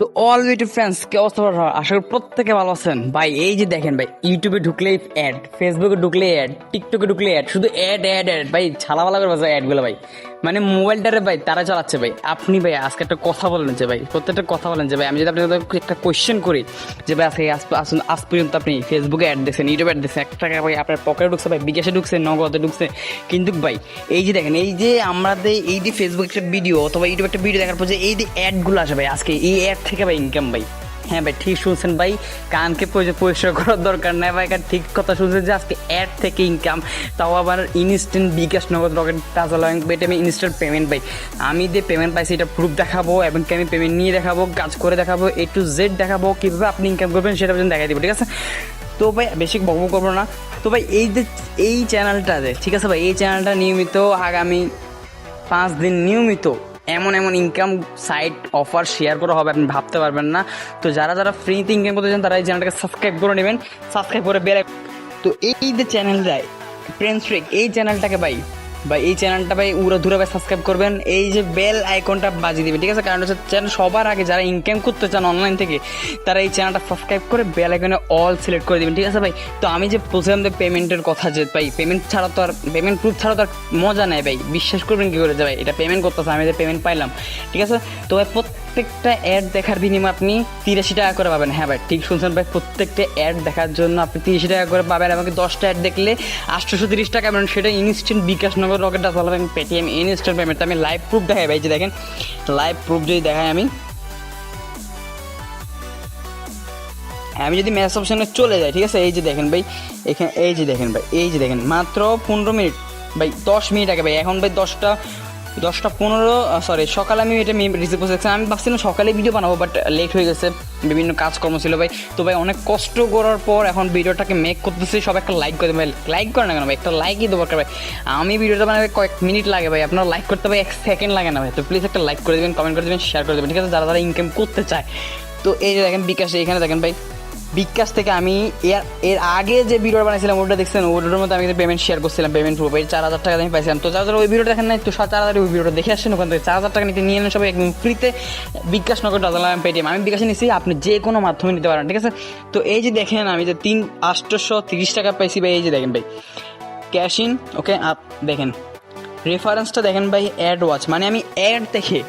তো all YouTube friends কে অবস্থা? আশা করি প্রত্যেকে ভালো আছেন ভাই, এই যে দেখেন ভাই ইউটিউবে ঢুকলেই অ্যাড ফেসবুকে ঢুকলেই অ্যাড টিকটকে ঢুকলেই অ্যাড শুধু অ্যাড অ্যাড অ্যাড ভাই, ছালাবালা করে বাজে অ্যাডগুলো ভাই মানে মোবাইলটারে ভাই, তারা চালাচ্ছে ভাই। আপনি ভাই, আজকে একটা কথা বলেন যে ভাই, প্রত্যেকটা কথা বলেন যে ভাই। আমি যদি আপনাকে একটা কোয়েশ্চেন করি, যে ভাই, আজকে আসুন, আজ পর্যন্ত আপনি ফেসবুকে অ্যাড দেখছেন ইউটিউবে অ্যাড দেখছেন এক টাকা ভাই আপনার পকেটে ঢুকছে ভাই, বিকাশে ঢুকছে, নগদে ঢুকছে। কিন্তু ভাই, এই যে দেখেন, এই যে আমাদের, এই যে ফেসবুক একটা ভিডিও অথবা ইউটিউবে একটা ভিডিও দেখার পর যে এই যে অ্যাডগুলো আসে ভাই, আজকে এই অ্যাড থেকে ভাই ইনকাম ভাই। হ্যাঁ ভাই, ঠিক শুনছেন ভাই। কানকে পরিষ্কার করার দরকার নাই ভাই, কারণ ঠিক কথা শুনছেন যে আজকে অ্যাড থেকে ইনকাম তাও আবার ইনস্ট্যান্ট বিকাশ নগদ রকেট টাকা ব্যাংক আমি ইনস্ট্যান্ট পেমেন্ট ভাই। আমি যে পেমেন্ট পাইছি, এটা প্রুফ দেখাবো, এবং কি আমি পেমেন্ট নিয়ে দেখাবো, কাজ করে দেখাবো এ টু জেড দেখাবো, কীভাবে আপনি ইনকাম করবেন সেটা পর্যন্ত দেখাই দেবো, ঠিক আছে? তো ভাই, বেশি বকবক করব না। তো ভাই, এই যে, এই চ্যানেলটাতে ঠিক আছে ভাই, এই চ্যানেলটা নিয়মিত আগামী পাঁচ দিন নিয়মিত এমন এমন ইনকাম সাইট অফার শেয়ার করা হবে, আপনি ভাবতে পারবেন না। তো যারা যারা ফ্রিতে ইনকাম করতে চান, তারা এই চ্যানেলটাকে সাবস্ক্রাইব করে নেবেন। সাবস্ক্রাইব করে বেড়ে তো এই যে চ্যানেলটায় ফ্রেন্ডস এই চ্যানেলটাকে ভাই বা এই চ্যানেলটা ভাই উড়ো ধুরে ভাই সাবস্ক্রাইব করবেন। এই যে বেল আইকনটা বাজিয়ে দিবেন ঠিক আছে? কারণ হচ্ছে চ্যানেল সবার আগে যারা ইনকাম করতে চান অনলাইন থেকে, তারা এই চ্যানেলটা সাবস্ক্রাইব করে বেল আইকনে অল সিলেক্ট করে দিবেন, ঠিক আছে ভাই? তো আমি যে বলছিলাম যে পেমেন্টের কথা যে ভাই পেমেন্ট ছাড়া তো আর পেমেন্ট প্রুফ ছাড়া তো আর মজা নেই ভাই। বিশ্বাস করবেন কি করে যে ভাই, এটা পেমেন্ট করতেছে, আমি যে পেমেন্ট পাইলাম, ঠিক আছে? তো ভাই প্রত্যেকটা অ্যাড দেখার বিনিময়ে আপনি তিরাশি টাকা করে পাবেন। হ্যাঁ ভাই, ঠিক শুনছেন ভাই, প্রত্যেকটা অ্যাড দেখার জন্য আপনি তিরিশ টাকা করে পাবেন আমাকে দশটা অ্যাড দেখলে আটশোশো তিরিশ টাকা পাবেন সেটা ইনস্ট্যান্ট বিকাশ নগর রকেট চালাবেন পেটিএম ইনস্ট্যান্ট পেমেন্ট আমি লাইভ প্রুফ দেখাই ভাই যে দেখেন লাইভ প্রুফ যদি দেখাই আমি। আমি যদি ম্যাচ অপশানে চলে যাই, ঠিক আছে? এই যে দেখেন ভাই, এখানে, এই যে দেখেন ভাই, এই যে দেখেন, মাত্র পনেরো মিনিট, ভাই, দশ মিনিট আগে ভাই, এখন ভাই দশটা দশটা পনেরো সরি সকালে আমি এটা রিসিভ করছি। আমি ভাবছিলাম সকালে ভিডিও বানাবো বাট লেট হয়ে গেছে, বিভিন্ন কাজকর্ম ছিল ভাই। তো ভাই, অনেক কষ্ট করার পর এখন ভিডিওটাকে মেক করতেছি। সব একটা লাইক করে ভাই লাইক করে না কেন ভাই? একটা লাইকই দেবো ভাই আমি ভিডিওটা বানাবে কয়েক মিনিট লাগে ভাই। আপনার লাইক করতে ভাই এক সেকেন্ড লাগে না ভাই। তো প্লিজ একটা লাইক করে দেবেন কমেন্ট করে দেবেন শেয়ার করে দেবেন। ঠিক আছে? যারা যারা ইনকাম করতে চায়। তো এই যে দেখেন, বিকাশে এখানে দেখেন ভাই বিকাশ থেকে আমি এর এর আগে যে ভিডিও বানাইছিলাম, ওটা দেখছেন? ওটার মধ্যে আমি পেমেন্ট শেয়ার করছিলাম পেমেন্ট প্রুফ এই চার হাজার টাকা আমি পাইছিলাম। তো যারা ওই ভিডিও দেখেন নাই, তো চার হাজার ওই ভিডিওটা দেখে আসছেন ওখান থেকে। চার হাজার টাকা নিতে নিয়ে নেন সবাই একদম ফ্রিতে বিকাশ নগর ডাজালাম পেটিএম আমি বিকাশে নিচ্ছি আপনি যে কোনো মাধ্যমে নিতে পারেন, ঠিক আছে? তো এই যে দেখেন, আমি যে তিন আটশোশো তিরিশ টাকা পাইছি ভাই, এই যে দেখেন ভাই। ক্যাশ ইন ওকে আপ দেখেন। রেফারেন্সটা দেখেন ভাই অ্যাড ওয়াচ মানে আমি অ্যাড দেখে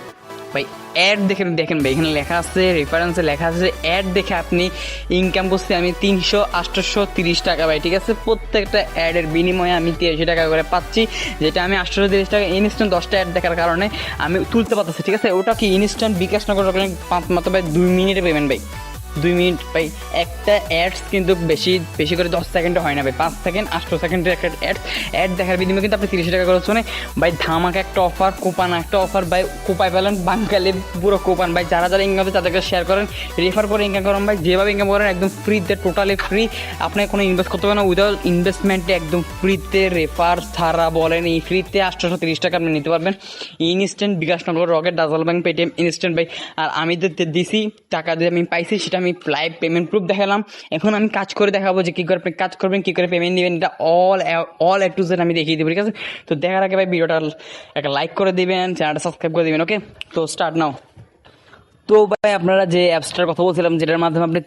ভাই অ্যাড দেখেন দেখেন ভাই, এখানে লেখা আছে রেফারেন্সে লেখা আছে অ্যাড দেখে আপনি ইনকাম করছি আমি তিনশো আটশোশো তিরিশ টাকা ভাই, ঠিক আছে? প্রত্যেকটা অ্যাডের বিনিময়ে আমি তিরাশি টাকা করে পাচ্ছি, যেটা আমি আটশোশো তিরিশ টাকা ইনস্ট্যান্ট দশটা অ্যাড দেখার কারণে আমি তুলতে পারতেছি, ঠিক আছে? ওটা কি ইনস্ট্যান্ট বিকাশ নগর পাঁচ মাত্র, ভাই, দুই মিনিটে পেমেন্ট ভাই। দুই মিনিট ভাই, একটা অ্যাডস কিন্তু বেশি বেশি করে দশ সেকেন্ডে হয় না ভাই। পাঁচ সেকেন্ড আটশো সেকেন্ডের একটা অ্যাড অ্যাড দেখার বিনিময়ে কিন্তু আপনি তিরিশ টাকা করে শোনে ভাই, ধামাকে একটা অফার কুপান একটা অফার ভাই কোপায় পেলেন বাঙ্গালি পুরো কোপান ভাই, যারা যারা ইনকাম তাদেরকে শেয়ার করেন। রেফার করে ইনকাম করেন, ভাই, যেভাবে ইনকাম করেন, একদম ফ্রিতে টোটালি ফ্রি আপনাকে কোনো ইনভেস্ট করতে হবে না উইদাউট ইনভেস্টমেন্টে একদম ফ্রিতে রেফার ছাড়া বলেন। এই ফ্রিতে আটশোশো তিরিশ টাকা আপনি নিতে পারবেন। ইনস্ট্যান্ট বিকাশ বিকাশনগর রকেট ডাজল ব্যাংক পেটিএম ইনস্ট্যান্ট ভাই। আর আমি দিছি, টাকা দিয়ে আমি পাইছি, সেটা আমি লাইভ পেমেন্ট প্রুফ দেখালাম। এখন আমি কাজ করে দেখাবো যে কী করে আপনি কাজ করবেন, কী করে পেমেন্ট নেবেন। এটা all all A to Z আমি দেখিয়ে দেবো, ঠিক আছে? তো দেখার আগে ভাই ভিডিওটা একটা লাইক করে দিবেন চ্যানেলটা সাবস্ক্রাইব করে দেবেন ওকে তো স্টার্ট নাও তো ভাই আপনারা যে অ্যাপসটার কথা বলছিলাম, যেটার মাধ্যমে আপনি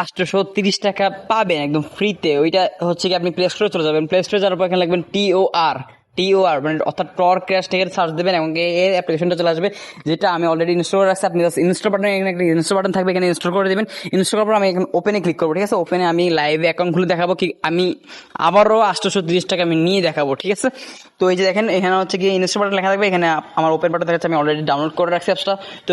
আটশোশো তিরিশ টাকা পাবেন একদম ফ্রিতে ওইটা হচ্ছে কি আপনি প্লে স্টোরে চলে যাবেন। প্লে স্টোরে যাওয়ার পর এখানে লিখবেন টিও আর টিওআর মানে অর্থাৎ টর ক্র্যাশ থেকে সার্চ দেবেন এবং এর অ্যাপ্লিকেশনটা চলে আসবে, যেটা আমি অলরেডি ইনস্টল করে রাখছি। আপনি ইনস্টল বাটন এখানে একটা ইনস্টল বাটন থাকবে, এখানে ইনস্টল করে দেবেন। ইনস্টল করার পর আমি এখন ওপেনে ক্লিক করব, ঠিক আছে? ওপেনে আমি লাইভে অ্যাকাউন্ট খুলে দেখাবো কি আমি আবারও আটশোশো তিরিশ টাকা আমি নিয়ে দেখাবো, ঠিক আছে? তো এই যে দেখেন, এখানে হচ্ছে কি ইনস্টল বাটন লেখা থাকবে। এখানে আমার ওপেন বাটন দেখাচ্ছে, আমি অলরেডি ডাউনলোড করে রাখছি অ্যাপসটা তো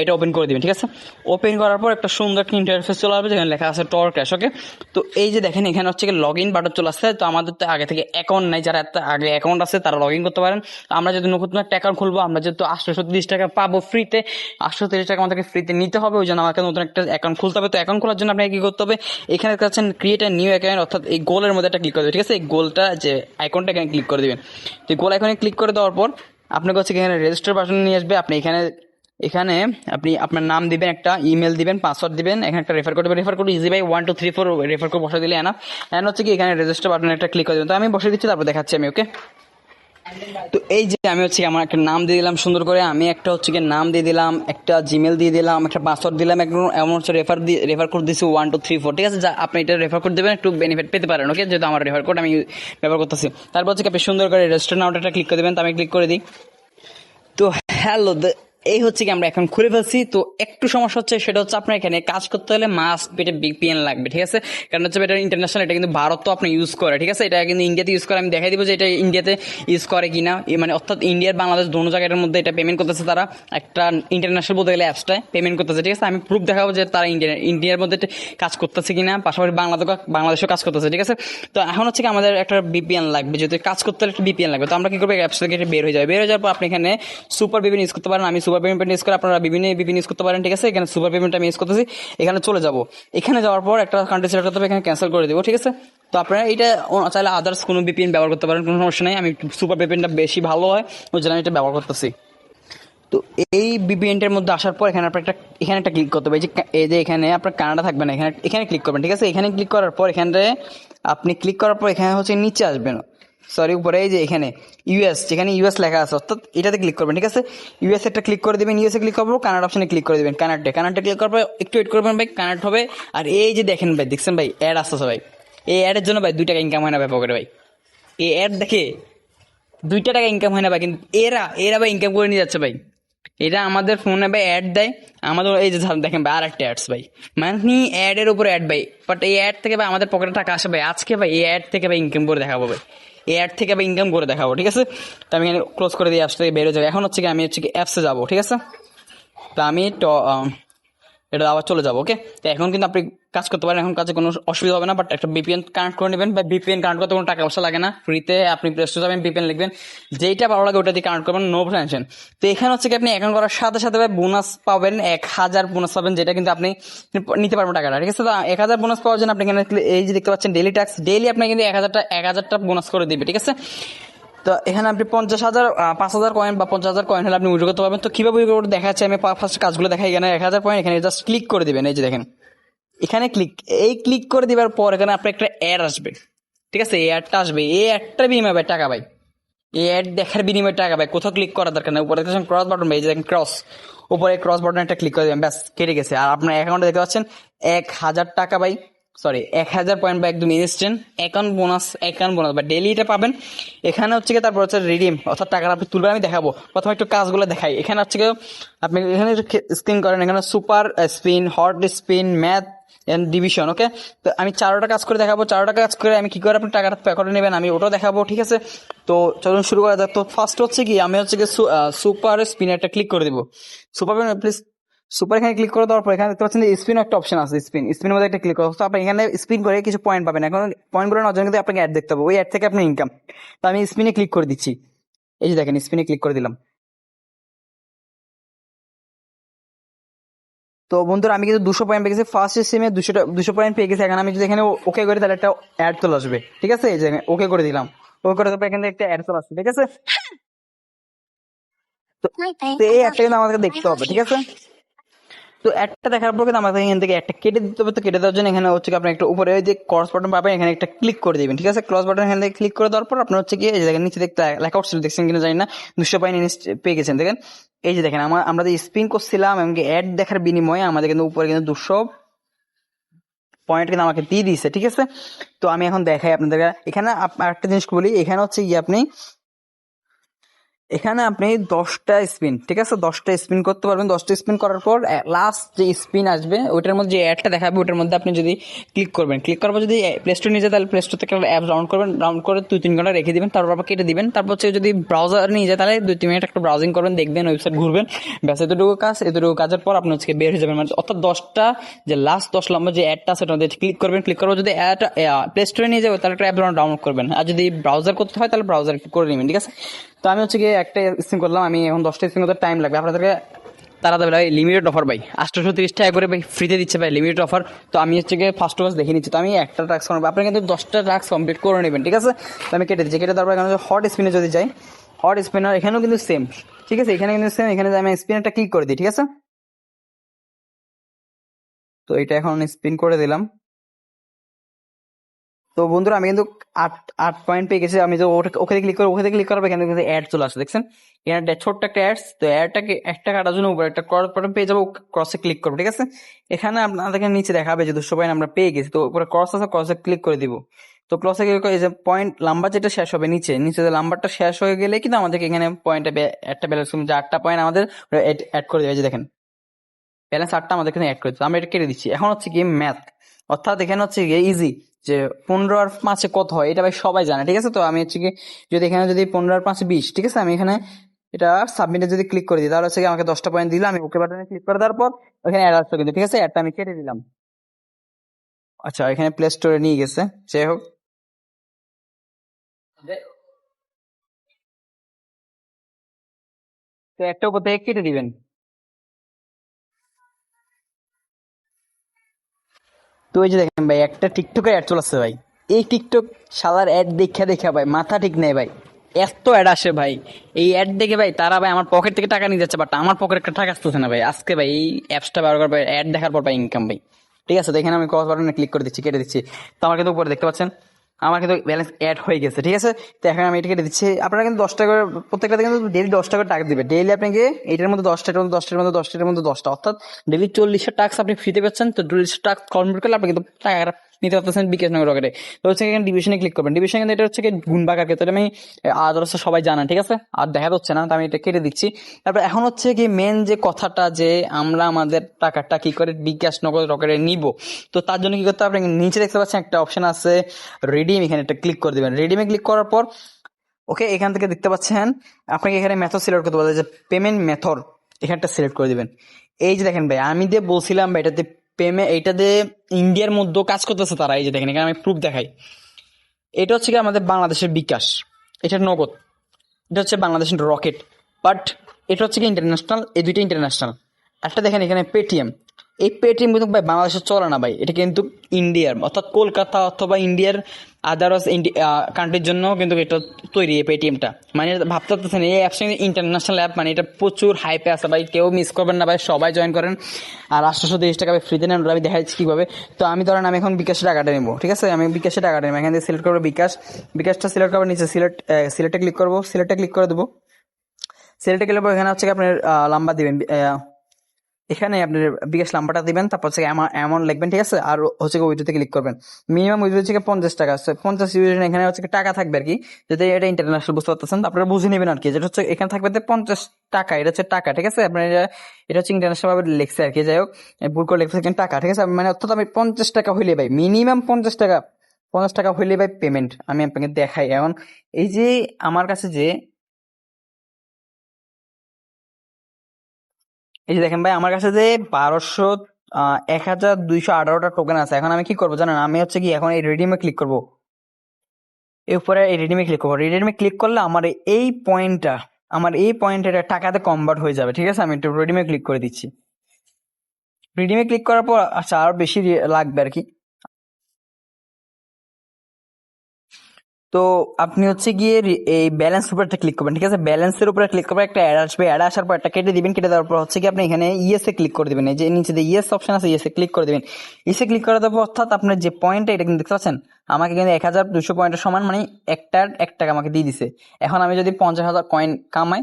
এটা ওপেন করে দিবেন, ঠিক আছে? ওপেন করার পর একটা সুন্দর একটা ইন্টারফেস চলে আসবে, যেখানে লেখা আছে টর ক্যাশ ওকে তো এই যে দেখেন, এখানে হচ্ছে কি লগ ইন বাটন চলে আসছে। তো আমাদের তো আগে থেকে অ্যাকাউন্ট নাই, যারা আগে অ্যাকাউন্ট আছে, তারা লগ ইন করতে পারেন। আমরা যদি নতুন একটা অ্যাকাউন্ট খুলবো, আমরা যেহেতু আটশোশো তিরিশ টাকা পাবো ফ্রিতে আটশো তিরিশ টাকা আমাদেরকে ফ্রিতে নিতে হবে, ওই জন্য আমাকে নতুন একটা অ্যাকাউন্ট খুলতে হবে। তো অ্যাকাউন্ট খোলার জন্য আপনাকে কি করতে হবে? এখানে কাছেন ক্রিয়েট নিউ অ্যাকাউন্ট অর্থাৎ এই গোলের মধ্যে একটা ক্লিক করে দেবে ঠিক আছে? এই গোলটা যে আইকনটা এখানে ক্লিক করে দিবেন। তো গোল আইকনে ক্লিক করে দেওয়ার পর আপনার কাছে এখানে রেজিস্টার বাটন নিয়ে আসবে। আপনি এখানে এখানে আপনি আপনার নাম দিবেন একটা ইমেল দিবেন পাসওয়ার্ড দিবেন, এখানে একটা রেফার করবেন refer code easy by one two three four refer করে বসে দিলে এনা এন হচ্ছে কি, এখানে রেজিস্টার বাটনে একটা ক্লিক করে দেবেন। তো আমি বসে দিচ্ছি, তারপর দেখাচ্ছি আমি ওকে তো এই যে আমি হচ্ছে আমার একটা নাম দিয়ে দিলাম সুন্দর করে, আমি একটা হচ্ছে কি নাম দিয়ে দিলাম, একটা জিমেল দিয়ে দিলাম, একটা পাসওয়ার্ড দিলাম একদম এমন হচ্ছে রেফার দিয়ে রেফার কোড দিয়েছি ওয়ান টু থ্রি ফোর ঠিক আছে? যা আপনি এটা রেফার কোড দেবেন, একটু বেনিফিট পেতে পারেন ওকে যেহেতু আমার রেফার কোড আমি ব্যবহার করতেছি। তারপর হচ্ছে আপনি সুন্দর করে রেস্টুরেন্ট আউটারটা ক্লিক করে দেবেন, তো আমি ক্লিক করে দিই। তো হ্যালো এই হচ্ছে কি আমরা এখন খুলে ফেলছি। তো একটু সমস্যা হচ্ছে, সেটা হচ্ছে আপনার এখানে কাজ করতে হলে মাস্ক পেটে বিপিএন লাগবে, ঠিক আছে? কারণ হচ্ছে এটা ইন্টারন্যাশনাল এটা কিন্তু ভারত তো আপনি ইউজ করে, ঠিক আছে? এটা কিন্তু ইন্ডিয়াতে ইউজ করে, আমি দেখাই দিব যে এটা ইন্ডিয়াতে ইউজ করে কিনা। মানে অর্থাৎ ইন্ডিয়ার বাংলাদেশ দোনো জায়গার মধ্যে এটা পেমেন্ট করতেছে তারা। একটা ইন্টারন্যাশনাল বলতে গেলে অ্যাপসটায় পেমেন্ট করতেছে, ঠিক আছে? আমি প্রুফ দেখাবো যে তারা ইন্ডিয়া ইন্ডিয়ার মধ্যে এটা কাজ করতেছে কিনা, পাশাপাশি বাংলাদেশ বাংলাদেশেও কাজ করতেছে, ঠিক আছে? তো এখন হচ্ছে কি আমাদের একটা বিপিএন লাগবে, যেহেতু কাজ করতে হলে একটা বিপিএন লাগবে। তো আমরা কি করব অ্যাপস থেকে বের হয়ে যাবে। বের হয়ে যাওয়ার পর আপনি এখানে সুপার বিপিএন ইউজ করতে পারেন, আমি সুপার বিপিএন ইউজ করে আপনারা বিভিন্ন বিপিএন ইউজ করতে পারেন, ঠিক আছে? এখানে সুপার বিপিএনটা আমি ইউজ করতেছি। এখানে চলে যাব। এখানে যাওয়ার পর একটা কান্ট্রি সিলেক্ট করতে হবে এখানে ক্যান্সেল করে দেবো, ঠিক আছে? তো আপনারা এটা চাইলে আদার্স কোনো বিপিএন ব্যবহার করতে পারেন, কোনো সমস্যা নেই। আমি সুপার বিপিএনটা বেশি ভালো হয়, ওই জন্য আমি এটা ব্যবহার করতেছি। তো এই বিপিএনটার মধ্যে আসার পর এখানে আপনার একটা, এখানে একটা ক্লিক করতে হবে। যে এই যে এখানে আপনার কানাডা থাকবে না, এখানে এখানে ক্লিক করবেন, ঠিক আছে? এখানে ক্লিক করার পর এখানে আপনি ক্লিক করার পর এখানে হচ্ছে নিচে আসবেন। সরি উপরে এই যে এখানে ইউএস যেখানে ইউএস লেখা আছে, অর্থাৎ এটাতে ক্লিক করবেন, ঠিক আছে? ইউএস একটা ক্লিক করে দেবেন ইউএসএ ক্লিক করব কানাডা অপশনে ক্লিক করে দেবেন কানাডা কানাডা ক্লিক করার পর একটু ওয়েট করবেন ভাই কানাডা হবে। আর এই যে দেখেন ভাই, দেখছেন ভাই অ্যাড আসতেছে ভাই এই অ্যাডের জন্য ভাই দুই টাকা ইনকাম হয় না ভাই করে ভাই। এই অ্যাড দেখে দুইটা টাকা ইনকাম হয় না ভাই, কিন্তু এরা এরা ভাই ইনকাম করে নিয়ে যাচ্ছে ভাই। এটা আমাদের ফোনে ভাই অ্যাড দেয়, আমাদের এই যে দেখেন ভাই আর একটা অ্যাডস ভাই। মানে অ্যাডের উপর অ্যাড ভাই বাট এই অ্যাড থেকে ভাই আমাদের পকেটে টাকা আসে ভাই। আজকে ভাই এই অ্যাড থেকে ভাই ইনকাম করে দেখাবো ভাই। এই অ্যাড থেকে আমি ইনকাম করে দেখাবো, ঠিক আছে? তো আমি এখানে ক্লোজ করে দিয়ে অ্যাপস থেকে বেরো যাব। এখন হচ্ছে কি আমি হচ্ছে কি অ্যাপসে যাব, ঠিক আছে? তো আমি এটা আবার চলে যাব ওকে তো এখন কিন্তু আপনি কাজ করতে পারেন, এখন কাজে কোনো অসুবিধা হবে না বাট একটা বিপিএন কানেক্ট করে নেবেন, বা বিপিএন কানেক্ট করতে কোনো টাকা পয়সা লাগে না ফ্রিতে আপনি প্লে স্টোর যাবেন বিপিএন লিখবেন, যেইটা ভালো লাগে ওটা দিয়ে কানেক্ট করবেন নো টেনশন তো এখানে হচ্ছে কি আপনি অ্যাকাউন্ট করার সাথে সাথে বোনাস পাবেন, এক হাজার বোনাস পাবেন, যেটা কিন্তু আপনি নিতে পারবেন টাকাটা, ঠিক আছে? তো এক হাজার বোনাস পাওয়ার জন্য আপনি এখানে এই যে দেখতে পাচ্ছেন ডেলি ট্যাক্স ডেলি আপনি কিন্তু এক হাজারটা এক হাজারটা বোনাস করে দিবে, ঠিক আছে? তো এখানে আপনি পঞ্চাশ হাজার পাঁচ হাজার কয়েন বা পঞ্চাশ হাজার কয়েন হলে আপনি উইড্রো করতে পারবেন। তো কীভাবে উইড্রো করতে দেখা যাচ্ছে আমি ফার্স্ট কাজগুলো দেখাই। এখানে এক হাজার পয়েন্ট এখানে জাস্ট ক্লিক করে দিবেন। এই যে দেখেন। এখানে ক্লিক এই ক্লিক করে দিবার পর এখানে আপনার একটা অ্যাড আসবে। ঠিক আছে? এই অ্যাডটা আসবে। এই অ্যাডটার বিনিময়ে ভাই টাকা ভাই। এই অ্যাড দেখার বিনিময়ে টাকা ভাই। কোথাও ক্লিক করার দরকার নেই। উপরে দেখছেন ক্রস বাটন ভাই। দেখেন ক্রস উপরে ক্রস বাটন একটা ক্লিক করে দেবেন। ব্যাস, কেটে গেছে। আর আপনার অ্যাকাউন্টে দেখতে পাচ্ছেন, এক হাজার টাকা ভাই। সরি এক হাজার পয়েন্ট বা একদম instant account bonus account bonus বা ডেলি এটা পাবেন। এখানে হচ্ছে তারপর হচ্ছে রিডিম অর্থাৎ টাকাটা আপনি তুলবেন, আমি দেখাবো। প্রথমে একটু কাজগুলো দেখাই। এখানে হচ্ছে আপনি এখানে স্ক্রিন করেন, এখানে super spin hot spin math and division okay তো আমি চারোটা কাজ করে দেখাবো। চারোটা কাজ করে আমি কী করে আপনি টাকাটা পে করে নেবেন, আমি ওটাও দেখাবো, ঠিক আছে? তো চলুন শুরু করা যাক। তো ফার্স্ট হচ্ছে কি, আমি হচ্ছে কি সুপার স্পিনারটা ক্লিক করে দেবো। সুপার প্লিজ সুপার এখানে ক্লিক করে দেওয়ার পর এখানে দেখতে পাচ্ছেন স্পিন একটা অপশন আছে স্পিন স্পিনের মধ্যে একটা ক্লিক করো। তো আপনি এখানে স্পিন করে কিছু পয়েন্ট পাবেন। এখন পয়েন্টগুলো জন্য কিন্তু আপনাকে অ্যাড দেখতে হবে। ওই অ্যাড থেকে আপনার ইনকাম তো আমি স্পিনে ক্লিক করে দিচ্ছি। এই যে দেখেন স্পিনে ক্লিক করে দিলাম। তো বন্ধুরা আমি কিন্তু দুশো পয়েন্ট পেয়ে গেছি। ফার্স্ট সিমে দুশো দুশো পয়েন্ট পেয়ে গেছি। এখন আমি যদি এখানে ওকে করি তাহলে একটা অ্যাড চলে আসবে। ঠিক আছে? এই যে ওকে করে দিলাম। ওকে করে তারপর এখানে একটা অ্যাড চলে আসবে। ঠিক আছে? তো এই অ্যাডটা কিন্তু আমাকে দেখতে হবে। ঠিক আছে? তো একটা দেখার পর কিন্তু আমাদের এখান থেকে একটা কেটে দিতে হবে। তো কেটে দেওয়ার জন্য এখানে হচ্ছে আপনি একটা উপরে যে ক্রস বাটন পাবেন, এখানে একটা ক্লিক করে দিবেন, ঠিক আছে? ক্রস বাটন এখান থেকে ক্লিক করে দেওয়ার পর আপনার হচ্ছে কি এই দেখেন, নিচে দেখতে লেখা উঠছিল দেখছেন কিনা জানি না, দুশো পয়েন্ট পেয়ে গেছেন, দেখেন? এই যে দেখেন আমার আমরা যে স্পিন করছিলাম এমনকি অ্যাড দেখার বিনিময়ে আমাদের কিন্তু উপরে কিন্তু দুশো পয়েন্ট কিন্তু আমাকে দিয়ে দিয়েছে, ঠিক আছে? তো আমি এখন দেখাই আপনাদের এখানে আরেকটা জিনিস বলি, এখানে হচ্ছে কি আপনি এখানে আপনি দশটা স্পিন ঠিক আছে? দশটা স্পিন করতে পারবেন। দশটা স্পিন করার পর লাস্ট যে স্পিন আসবে, ওইটার মধ্যে যে অ্যাডটা দেখাবে, ওইটার মধ্যে আপনি যদি ক্লিক করবেন। ক্লিক করার পর যদি প্লে স্টোর নিয়ে যায় তাহলে প্লে স্টোর থেকে অ্যাপ ডাউনলোড করবেন। ডাউনলোড করে দুই, তিন ঘণ্টা রেখে দিবেন। তারপর আবার কেটে দিবেন। তারপর হচ্ছে যদি ব্রাউজার নিয়ে যায় তাহলে দুই, তিন মিনিট একটা ব্রাউজিং করবেন, দেখবেন ওয়েবসাইট ঘুরবেন। ব্যাস, এতটুকু কাজ। এতটুকু কাজের পর আপনি হচ্ছে বের হয়ে যাবেন। মানে অর্থাৎ দশটা, যে লাস্ট দশ নম্বর যে অ্যাডটা সেটা মধ্যে ক্লিক করবেন। ক্লিক করার যদি অ্যাড প্লে স্টোরে নিয়ে যাবে তাহলে একটা অ্যাপ ডাউনলোড করবেন। আর যদি ব্রাউজার করতে হয়, তাহলে ব্রাউজার করে নেবেন, ঠিক আছে? তো আমি হচ্ছে গিয়ে একটা স্ক্রিন করলাম, আমি এখন দশটা স্ক্রিন করতে টাইম লাগবে। আপনাদেরকে তারা দেবে ভাই লিমিটেড অফার ভাই। আটশোশো তিরিশ টাকা করে ভাই ফ্রিতে দিচ্ছে ভাই লিমিটেড অফার তো আমি হচ্ছে গিয়ে ফার্স্ট ক্লাস দেখে নিচ্ছি। তো আমি একটা টাস্ক করব। আপনি কিন্তু দশটা টাস্ক কমপ্লিট করে নেবেন, ঠিক আছে? তো আমি কেটে দিচ্ছি। কেটে তারপর এখানে হট স্পিনে যদি যাই হট স্পিনার এখানেও কিন্তু সেম ঠিক আছে? এখানে কিন্তু সেম এখানে আমি স্পিনারটা ক্লিক করে দিই, ঠিক আছে? তো এটা এখন স্পিন করে দিলাম। তো বন্ধুরা, আমি কিন্তু আট আট পয়েন্ট পেয়ে গেছি। আমি তো ওখানে ক্লিক করব, ওখানে ক্লিক করাবো এখানে কিন্তু অ্যাড চলে আসে, দেখছেন? এখানে ছোট্ট একটা অ্যাডস তো অ্যাডটাকে একটা কাটার জন্য উপরে একটা ক্রস বাটন পেয়ে যাব ক্রসে ক্লিক করব, ঠিক আছে? এখানে আপনাদেরকে নিচে দেখাবে যে দুশো পয়েন্ট আমরা পেয়ে গেছি, তো উপরে ক্রস আছে ক্রসে ক্লিক করে দিব। তো ক্রসে ক্লিক করে যে পয়েন্ট নাম্বার যেটা শেষ হবে নিচে নিচে যে নাম্বারটা শেষ হয়ে গেলে কিন্তু আমাদেরকে এখানে পয়েন্টটা একটা ব্যালেন্স যে আটটা পয়েন্ট আমাদের অ্যাড করে দেবে যে দেখেন। ব্যালেন্স আটটা আমাদের এখানে অ্যাড করে দিতে আমরা এটা কেটে দিচ্ছি। এখন হচ্ছে কি ম্যাথ অর্থাৎ এখানে হচ্ছে গিয়ে ইজি যে পনেরো আর পাঁচে কত হয়? এটা ভাই সবাই জানে, ঠিক আছে? তো আমি হচ্ছে কি যদি এখানে যদি পনেরো আর পাঁচে বিশ, ঠিক আছে? আমি এখানে এটা সাবমিটে যদি ক্লিক করে দিই, তাহলে হচ্ছে আমাকে দশটা পয়েন্ট দিলাম আমি ওকে বাটনে ক্লিক করে দেওয়ার পর ওখানে অ্যাড আসছে কিন্তু, ঠিক আছে? অ্যাডটা আমি কেটে দিলাম। আচ্ছা এখানে প্লে স্টোরে নিয়ে গেছে, যাই হোক। তো একটা উপর থেকে কেটে দিবেন। তো ওই যে দেখেন ভাই, একটা টিকটকের অ্যাড চলে আসছে ভাই। এই টিকটক শালার অ্যাড দেখা দেখা ভাই, মাথা ঠিক নেই ভাই। এত অ্যাড আসে ভাই। এই অ্যাড দেখে ভাই, তারা ভাই আমার পকেট থেকে টাকা নিয়ে যাচ্ছে বাট আমার পকেট একটা টাকা আসতেছে না ভাই। আজকে ভাই এই অ্যাপসটা ব্যবহার করে অ্যাড দেখার পর ভাই ইনকাম ভাই। ঠিক আছে, দেখেন আমি ক্রস বাটনে ক্লিক করে দিচ্ছি, কেটে দিচ্ছি। তো আমার কিন্তু উপরে দেখতে পাচ্ছেন আমার কিন্তু ব্যালেন্স অ্যাড হয়ে গেছে, ঠিক আছে? তো এখন আমি এটাকে দিচ্ছি। আপনারা কিন্তু দশ টাকা করে প্রত্যেকটা কিন্তু ডেলি দশ টাকা টাকা দেবে। ডেলি আপনাকে এটার মধ্যে দশটার মধ্যে দশটার মধ্যে দশটার মধ্যে দশটা, অর্থাৎ ডেলি চল্লিশটা টাক্স আপনি ফ্রিতে পাচ্ছেন। তো চল্লিশটা টাক্স কমপ্লিট করলে আপনি কিন্তু টাকাটা নিতে পারতেছেন বিকাশ নগর রকেটে তো হচ্ছে এখানে ডিভিশনে ক্লিক করবেন। ডিভিশনে কিন্তু এটা হচ্ছে কি গুণ ভাগার ক্ষেত্রে আমি আদার্স সবাই জানেন, ঠিক আছে? আর দেখা যাচ্ছে না, তো আমি এটা কেটে দিচ্ছি। তারপর এখন হচ্ছে কি মেন যে কথাটা যে আমরা আমাদের টাকাটা কি করে বিকাশ নগর রকেটে নিব, তো তার জন্য কি করতে হবে? নিচে দেখতে পাচ্ছেন একটা অপশন আছে রিডিম এখানে একটা ক্লিক করে দিবেন। রিডিমে ক্লিক করার পর ওকে এখান থেকে দেখতে পাচ্ছেন, আপনাকে এখানে মেথড সিলেক্ট করতে বলে যে পেমেন্ট মেথড এখানটা সিলেক্ট করে দিবেন। এই যে দেখেন ভাই, আমি দিয়ে বলছিলাম ভাই, এটাতে পেমে এইটা দিয়ে ইন্ডিয়ার মধ্যেও কাজ করতেছে তারা, এই যে দেখেন, এখানে আমি প্রুফ দেখাই। এটা হচ্ছে কি আমাদের বাংলাদেশের বিকাশ, এটা নগদ। এটা হচ্ছে বাংলাদেশের রকেট বাট এটা হচ্ছে কি ইন্টারন্যাশনাল এই দুইটা ইন্টারন্যাশনাল একটা দেখেন এখানে পেটিএম এই পেটিএম কিন্তু ভাই বাংলাদেশে চলে না ভাই। এটা কিন্তু ইন্ডিয়ার অর্থাৎ কলকাতা অথবা ইন্ডিয়ার আদার্স কান্ট্রির জন্য কিন্তু এটা তৈরি এই পেটিএমটা। মানে ভাবতে পারতেছেন, এই অ্যাপস ইন্টারন্যাশনাল অ্যাপ মানে এটা প্রচুর হাইপে আছে ভাই। কেউ মিস করবেন না ভাই, সবাই জয়েন করেন। আর আটশোশো তিরিশ টাকা ফ্রিতে নেন, আমি দেখাচ্ছি কীভাবে। তো আমি ধরেন আমি এখন বিকাশে টাকাটা নেব, ঠিক আছে? আমি বিকাশে টাকাটা নেব। এখান থেকে সিলেক্ট করব বিকাশ। বিকাশটা সিলেক্ট করব নিচে সিলেক্ট সিলেক্টে ক্লিক করব। সিলেক্টে ক্লিক করে দেবো। সিলেক্টে ক্লিক করব, এখানে হচ্ছে আপনার লাম্বা দিবেন এখানে আপনার বিকাশ নাম্বারটা দিবেন, তারপর হচ্ছে অ্যামাউন্ট লিখবেন, ঠিক আছে? আর হচ্ছে উইডোতে ক্লিক করবেন। মিনিমাম উইডো হচ্ছে পঞ্চাশ টাকা। পঞ্চাশ ইউরো এখানে হচ্ছে টাকা থাকবে আর কি। যদি এটা ইন্টারন্যাশনাল বুঝতে পারতেছেন আপনারা বুঝে নেবেন আর কি। যেটা হচ্ছে এখানে থাকবে পঞ্চাশ টাকা, এটা হচ্ছে টাকা, ঠিক আছে? আপনার এটা এটা হচ্ছে ইন্টারন্যাশনাল ভাবে লিখছে আর কি। যাই হোক ভুল করে লিখছে টাকা, ঠিক আছে? মানে অর্থাৎ আমি পঞ্চাশ টাকা হইলে ভাই মিনিমাম পঞ্চাশ টাকা পঞ্চাশ টাকা হইলে ভাই পেমেন্ট আমি আপনাকে দেখাই। এখন এই যে আমার কাছে যে এই যে দেখেন ভাই, আমার কাছে যে বারোশো এক হাজার দুইশো আঠারোটা টোকেন আছে, এখন আমি কি করব জানেন? আমি হচ্ছে কি এখন এই রেডিমে ক্লিক করব। এর উপরে এই রেডিমে ক্লিক করব। রেডিমে ক্লিক করলে আমার এই পয়েন্টটা আমার এই পয়েন্টের টাকাতে কনভার্ট হয়ে যাবে, ঠিক আছে? আমি একটু রেডিমে ক্লিক করে দিচ্ছি। রেডিমে ক্লিক করার পর আচ্ছা আরও বেশি লাগবে আর কি। তো আপনি হচ্ছে গিয়ে এই ব্যালেন্স উপর একটা ক্লিক করবেন, ঠিক আছে? ব্যালেন্সের উপরে ক্লিক করবেন একটা অ্যাড আসবে অ্যাড আসার পর একটা কেটে দিবেন, কেটে দেওয়ার পর হচ্ছে কি আপনি এখানে ইয়েসে ক্লিক করে দিবেন। এই যে নিচে যে ইএস অপশন আছে ইএসএ ক্লিক করে দিবেন। ইসে ক্লিক করে দেওয়ার পর অর্থাৎ আপনার যে পয়েন্টটা এটা কিন্তু দেখতে পাচ্ছেন? আমাকে কিন্তু এক হাজার দুশো পয়েন্টের সমান মানে একটার এক টাকা আমাকে দিয়ে দিছে। এখন আমি যদি পঞ্চাশ হাজার কয়েন কামাই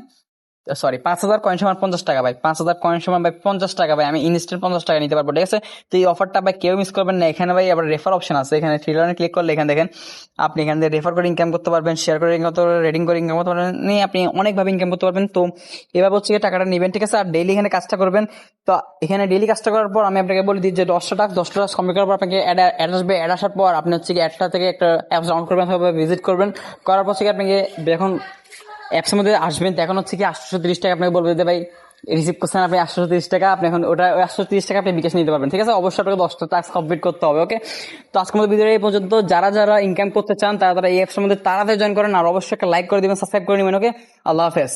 সরি পাঁচ হাজার কয়েন সমান পঞ্চাশ টাকা ভাই। পাঁচ হাজার কয়েন সমান ভাই পঞ্চাশ টাকা ভাই, আমি ইনস্ট্যান্ট পঞ্চাশ টাকা নিতে পারব, ঠিক আছে? তো এই অফারটা ভাই কেউ মিস করবেন না। এখানে ভাই আবার রেফার অপশন আছে। এখানে থ্রি লাইনে ক্লিক করলে এখানে দেখেন, আপনি এখান থেকে রেফার করে ইনকাম করতে পারবেন শেয়ার করে ইনকাম করতে রেটিং করে ইনকাম করতে পারবেন, নিয়ে আপনি অনেকভাবে ইনকাম করতে পারবেন। তো এভাবে হচ্ছে টাকাটা নেবেন, ঠিক আছে? আর ডেইলি এখানে কাজটা করবেন। তো এখানে ডেইলি কাজটা করার পর আমি আপনাকে বলে দিই যে দশটা টাকা দশটা টাকা কমপ্লিট করার পর আপনাকে অ্যাড অ্যাড আসবে। অ্যাড আসার পর আপনি হচ্ছে কি একটা থেকে একটা অ্যাপস ডাউনলোড করবেন ভিজিট করবেন। করার পর থেকে আপনাকে যখন অ্যাপসের মধ্যে আসবেন এখন হচ্ছে কি আটশো তিরিশ টাকা আপনাকে বলবে যে, ভাই রিসিভ করছেন আপনি আটশো তিরিশ টাকা, আপনি এখন ওটা ওই আটশো তিরিশ টাকা আপনি বিকাশ নিতে পারবেন। ঠিক আছে? অবশ্যই আপনাকে দশটা টাস্ক কমপ্লিট করতে হবে ওকে তো আজকের মধ্যে ভিডিও এই পর্যন্ত। যারা যারা ইনকাম করতে চান, তারা তারা এই অ্যাপসের মধ্যে তাড়াতাড়ি জয়েন করেন, আর অবশ্যই একটা লাইক করে দিবেন সাবস্ক্রাইব করে নেবেন ওকে আল্লাহ হাফেজ।